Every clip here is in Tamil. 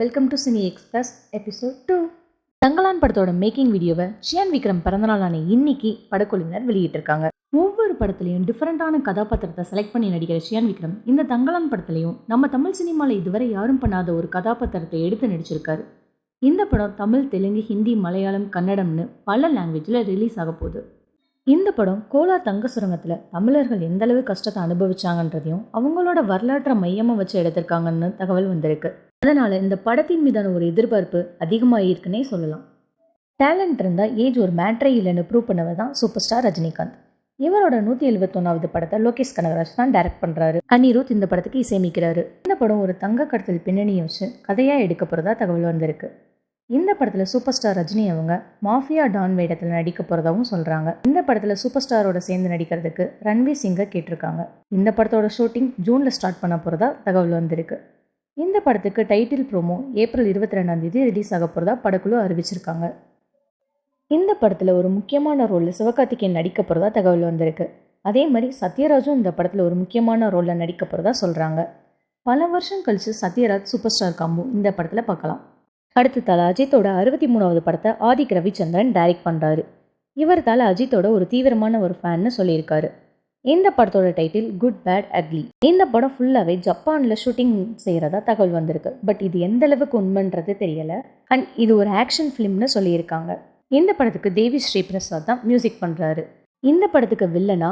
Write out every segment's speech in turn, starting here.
Welcome to cine express episode two Thangalaan படத்தோட மேக்கிங் வீடியோவை ஷியான் விக்ரம் பிறந்தநாளான இன்னைக்கு படக்குழுவினர் வெளியிட்டிருக்காங்க. ஒவ்வொரு படத்துலையும் டிஃப்ரெண்ட்டான கதாபாத்திரத்தை செலக்ட் பண்ணி நடிக்கிற ஷியான் விக்ரம் இந்த தங்கலான் படத்துலையும் நம்ம தமிழ் சினிமாவில் இதுவரை யாரும் பண்ணாத ஒரு கதாபாத்திரத்தை எடுத்து நடிச்சிருக்காரு. இந்த படம் தமிழ் தெலுங்கு ஹிந்தி மலையாளம் கன்னடம்னு பல லாங்குவேஜில் ரிலீஸ் ஆக போகுது. இந்த படம் கோலார் தங்க சுரங்கத்தில் தமிழர்கள் எந்த அளவு கஷ்டத்தை அனுபவிச்சாங்கன்றதையும் அவங்களோட வரலாற்றை மையமாக வச்சு எடுத்திருக்காங்கன்னு தகவல் வந்திருக்கு. அதனால் இந்த படத்தின் மீதான ஒரு எதிர்பார்ப்பு அதிகமாக இருக்குன்னே சொல்லலாம். டேலண்ட் இருந்தால் ஏஜ் ஒரு மேட்ரே இல்லைன்னு ப்ரூவ் பண்ணவர் தான் சூப்பர் ஸ்டார் ரஜினிகாந்த். இவரோட நூற்றி எழுபத்தொன்னாவது படத்தை லோகேஷ் கனகராஜ் தான் டைரக்ட் பண்ணுறாரு அனிருத் இந்த படத்துக்கு இசையமைக்கிறாரு. இந்த படம் ஒரு தங்க கடத்தல் பின்னணியை வச்சு கதையாக எடுக்க போகிறதா தகவல் வந்திருக்கு. இந்த படத்தில் சூப்பர் ஸ்டார் ரஜினி அவங்க மாஃபியா டான் வேடத்தில் நடிக்க போகிறதாவும் சொல்கிறாங்க இந்த படத்தில் சூப்பர் ஸ்டாரோட சேர்ந்து நடிக்கிறதுக்கு ரன்வீர் சிங்கை கேட்டிருக்காங்க. இந்த படத்தோட ஷூட்டிங் ஜூனில் ஸ்டார்ட் பண்ண போகிறதா தகவல் வந்திருக்கு. இந்த படத்துக்கு டைட்டில் ப்ரோமோ ஏப்ரல் இருபத்தி ரெண்டாம் தேதி ரிலீஸ் ஆக போகிறதா படக்குழு அறிவிச்சிருக்காங்க. இந்த படத்தில் ஒரு முக்கியமான ரோலில் சிவகார்த்திகேயன் நடிக்க போகிறதா தகவல் வந்திருக்கு. அதே மாதிரி சத்யராஜும் இந்த படத்தில் ஒரு முக்கியமான ரோலில் நடிக்க போகிறதா சொல்கிறாங்க பல வருஷம் கழித்து சத்யராஜ் சூப்பர் ஸ்டார் காம்பு இந்த படத்தில் பார்க்கலாம். அடுத்து தாள் அஜித்தோட அறுபத்தி மூணாவது படத்தை ஆதிக் ரவிச்சந்திரன் டைரக்ட் பண்ணுறாரு இவர் தாள் அஜித்தோட ஒரு தீவிரமான ஒரு ஃபேன்னு சொல்லியிருக்காரு. இந்த படத்தோட டைட்டில் குட் பேட் அக்லி இந்த படம் ஃபுல்லாகவே ஜப்பானில் ஷூட்டிங் செய்கிறதா தகவல் வந்திருக்கு. பட் இது எந்த அளவுக்கு உண்மைன்றது தெரியலை. அண்ட் இது ஒரு ஆக்ஷன் ஃபிலிம்னு சொல்லியிருக்காங்க. இந்த படத்துக்கு தேவி ஸ்ரீ பிரசாத் தான் மியூசிக் பண்ணுறாரு இந்த படத்துக்கு வில்லனா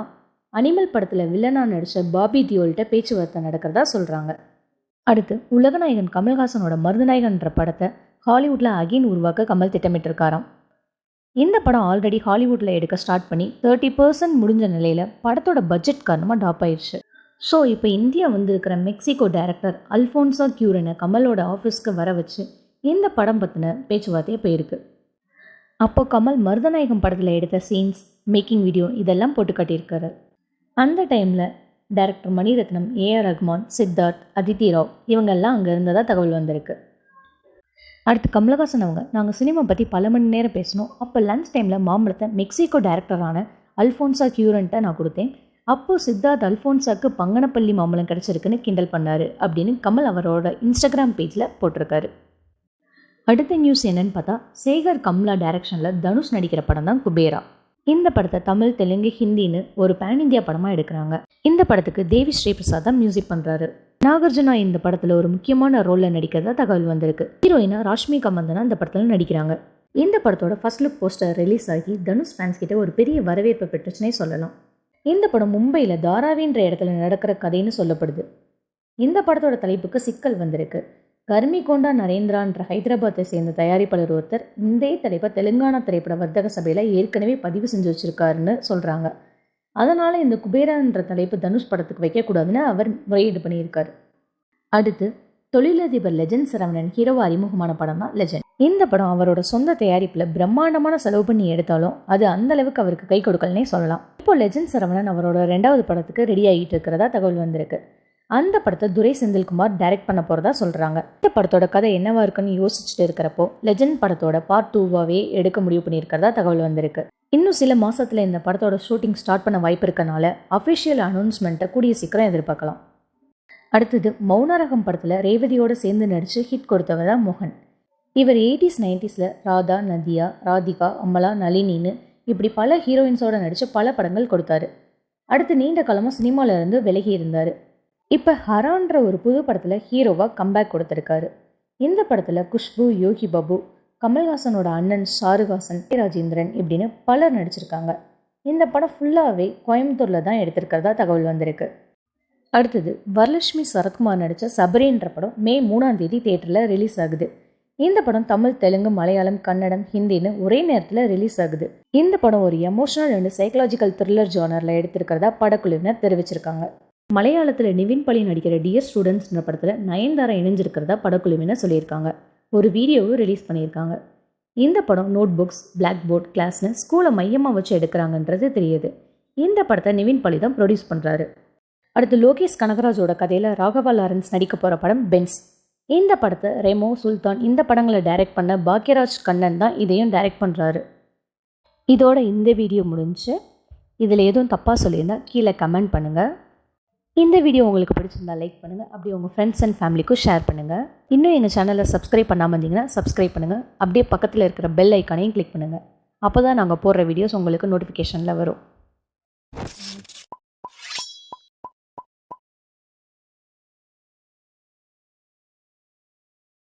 அனிமல் படத்தில் வில்லனா நடித்த பாபி தியோல்கிட்ட பேச்சுவார்த்தை நடக்கிறதா சொல்கிறாங்க அடுத்து உலகநாயகன் கமல்ஹாசனோட மருதநாயகன்ற படத்தை ஹாலிவுட்டில் அகைன் உருவாக்க கமல் திட்டமிட்டிருக்காராம். இந்த படம் ஆல்ரெடி ஹாலிவுட்டில் எடுக்க ஸ்டார்ட் பண்ணி தேர்ட்டி பர்சன்ட் முடிஞ்ச நிலையில் படத்தோட பட்ஜெட் காரணமாக டாப் ஆயிடுச்சு ஸோ இப்போ இந்தியா வந்திருக்கிற மெக்சிகோ டைரக்டர் அல்ஃபோன்சா கியூரனை கமலோட ஆஃபீஸ்க்கு வர வச்சு இந்த படம் பற்றின பேச்சுவார்த்தையே போயிருக்கு அப்போ கமல் மருதநாயகம் படத்தில் எடுத்த சீன்ஸ் மேக்கிங் வீடியோ இதெல்லாம் போட்டு காட்டியிருக்காரு. அந்த டைமில் டைரக்டர் மணிரத்னம் ஏஆர் ரஹ்மான் சித்தார்த் அதித்தி ராவ் இவங்கெல்லாம் அங்கே இருந்ததாக தகவல் வந்திருக்கு. அடுத்து கமலஹாசன் அவங்க நாங்கள் சினிமா பற்றி பல மணி நேரம் பேசணும் அப்போ லஞ்ச் டைமில் மாம்பழத்தை மெக்சிகோ டைரக்டரான அல்ஃபோன்சா கியூரன்ட்ட நான் கொடுத்தேன். அப்போது சித்தார்த் அல்ஃபோன்சாக்கு பங்கனப்பள்ளி மாம்பழம் கிடச்சிருக்குன்னு கிண்டல் பண்ணார் அப்படின்னு கமல் அவரோட இன்ஸ்டாகிராம் பேஜில் போட்டிருக்காரு. அடுத்த நியூஸ் என்னன்னு பார்த்தா சேகர் கம்லா டைரக்ஷனில் தனுஷ் நடிக்கிற படம் தான் குபேரா. இந்த படத்தை தமிழ் தெலுங்கு ஹிந்தின்னு ஒரு பேன் இந்தியா படமாக எடுக்கிறாங்க. இந்த படத்துக்கு தேவி ஸ்ரீபிரசாத் தான் மியூசிக் பண்ணுறாரு நாகார்ஜுனா இந்த படத்தில் ஒரு முக்கியமான ரோலில் நடிக்கிறதா தகவல் வந்திருக்கு. ஹீரோயினா ராஷ்மி கமந்தனா இந்த படத்தில் நடிக்கிறாங்க. இந்த படத்தோட ஃபர்ஸ்ட் லுக் போஸ்டர் ரிலீஸ் ஆகி தனுஷ் ஃபேன்ஸ் கிட்ட ஒரு பெரிய வரவேற்பு பெற்றுச்சுனே சொல்லலாம். இந்த படம் மும்பையில் தாராவின்ற இடத்துல நடக்கிற கதைன்னு சொல்லப்படுது. இந்த படத்தோட தலைப்புக்கு சிக்கல் வந்திருக்கு. கர்மிகொண்டா நரேந்திரான்ற ஹைதராபாத்தை சேர்ந்த தயாரிப்பாளர் ஒருத்தர் இந்த தலைப்பை தெலுங்கானா திரைப்பட வர்த்தக சபையில் ஏற்கனவே பதிவு செஞ்சு வச்சுருக்காருன்னு சொல்கிறாங்க அதனால் இந்த குபேரான்ற தலைப்பு தனுஷ் படத்துக்கு வைக்கக்கூடாதுன்னு அவர் முறையீடு பண்ணியிருக்காரு. அடுத்து தொழிலதிபர் லெஜண்ட் சரவணன் ஹீரோவா அறிமுகமான படம் தான் லெஜண்ட். இந்த படம் அவரோட சொந்த தயாரிப்பில் பிரம்மாண்டமான செலவு பண்ணி எடுத்தாலும் அது அந்த அளவுக்கு அவருக்கு கை கொடுக்கலனே சொல்லலாம். இப்போ லெஜண்ட் சரவணன் அவரோட ரெண்டாவது படத்துக்கு ரெடி ஆகிட்டு இருக்கிறதா தகவல் வந்திருக்கு. அந்த படத்தை துரை செந்தில்குமார் டைரக்ட் பண்ண போகிறதா சொல்கிறாங்க இந்த படத்தோட கதை என்னவா இருக்குன்னு யோசிச்சுட்டு இருக்கிறப்போ லெஜண்ட் படத்தோட பார்ட் டூவாகவே எடுக்க முடிவு பண்ணியிருக்கிறதா தகவல் வந்திருக்கு. இன்னும் சில மாதத்தில் இந்த படத்தோட ஷூட்டிங் ஸ்டார்ட் பண்ண வாய்ப்பு இருக்கனால அஃபிஷியல் அனௌன்ஸ்மெண்ட்டை கூடிய சீக்கிரம் எதிர்பார்க்கலாம். அடுத்தது மௌனரகம் படத்தில் ரேவதியோடு சேர்ந்து நடித்து ஹிட் கொடுத்தவர் தான் மோகன். இவர் எயிட்டிஸ் நைன்டிஸில் ராதா நதியா ராதிகா அமலா நளினின்னு இப்படி பல ஹீரோயின்ஸோடு நடித்து பல படங்கள் கொடுத்தாரு. அடுத்து நீண்ட காலமாக சினிமாவிலிருந்து விலகி இருந்தார். இப்போ ஹரான்ற ஒரு புது படத்தில் ஹீரோவாக கம்பேக் கொடுத்துருக்காரு. இந்த படத்தில் குஷ்பு யோகி பாபு கமல்ஹாசனோட அண்ணன் ஷாருஹாசன் ராஜேந்திரன் இப்படின்னு பலர் நடிச்சிருக்காங்க. இந்த படம் ஃபுல்லாகவே கோயம்புத்தூரில் தான் எடுத்திருக்கிறதா தகவல் வந்திருக்கு. அடுத்தது வரலட்சுமி சரத்குமார் நடித்த சபரின்ற படம் மே மூணாம் தேதி தேட்டரில் ரிலீஸ் ஆகுது. இந்த படம் தமிழ் தெலுங்கு மலையாளம் கன்னடம் ஹிந்தின்னு ஒரே நேரத்தில் ரிலீஸ் ஆகுது. இந்த படம் ஒரு எமோஷனல் அண்ட் சைக்கலாஜிக்கல் த்ரில்லர் ஜானரில் எடுத்திருக்கிறதா படக்குழுவினர் தெரிவிச்சிருக்காங்க. மலையாளத்தில் நிவின் பள்ளி நடிக்கிற டியர் ஸ்டூடெண்ட்ஸ்ன்ற படத்தில் நயன்தாரா இணைஞ்சிருக்கிறதா படக்குழுவினர் சொல்லியிருக்காங்க? ஒரு வீடியோவும் ரிலீஸ் பண்ணியிருக்காங்க. இந்த படம் நோட் புக்ஸ் பிளாக் போர்ட் கிளாஸ்னு ஸ்கூலை மையமாக வச்சு எடுக்கிறாங்கன்றது தெரியுது. இந்த படத்தை நிவின் பள்ளி தான் ப்ரொடியூஸ் பண்ணுறாரு அடுத்து லோகேஷ் கனகராஜோட கதையில் ராகவா லாரன்ஸ் நடிக்க போகிற படம் பென்ஸ் இந்த படத்தை ரெமோ சுல்தான் இந்த படங்களை டைரக்ட் பண்ண பாக்யராஜ் கண்ணன் தான் இதையும் டைரக்ட் பண்ணுறாரு இதோட இந்த வீடியோ முடிஞ்சு இதில் எதுவும் தப்பாக சொல்லியிருந்தால் கீழே கமெண்ட் பண்ணுங்கள் இந்த வீடியோ உங்களுக்கு பிடிச்சிருந்தா லைக் பண்ணுங்கள் அப்படியே உங்கள் ஃப்ரெண்ட்ஸ் அண்ட் ஃபேமிலிக்கும் ஷேர் பண்ணுங்கள் இன்னும் எங்கள் சேனலை சப்ஸ்கிரைப் பண்ணாமல் இருந்தீங்கன்னா சப்ஸ்கிரைப் பண்ணுங்கள் அப்படியே பக்கத்தில் இருக்கிற பெல் ஐக்கானையும் கிளிக் பண்ணுங்கள் அப்போ தான் நாங்கள் போடுற வீடியோஸ் உங்களுக்கு நோட்டிஃபிகேஷனில் வரும்.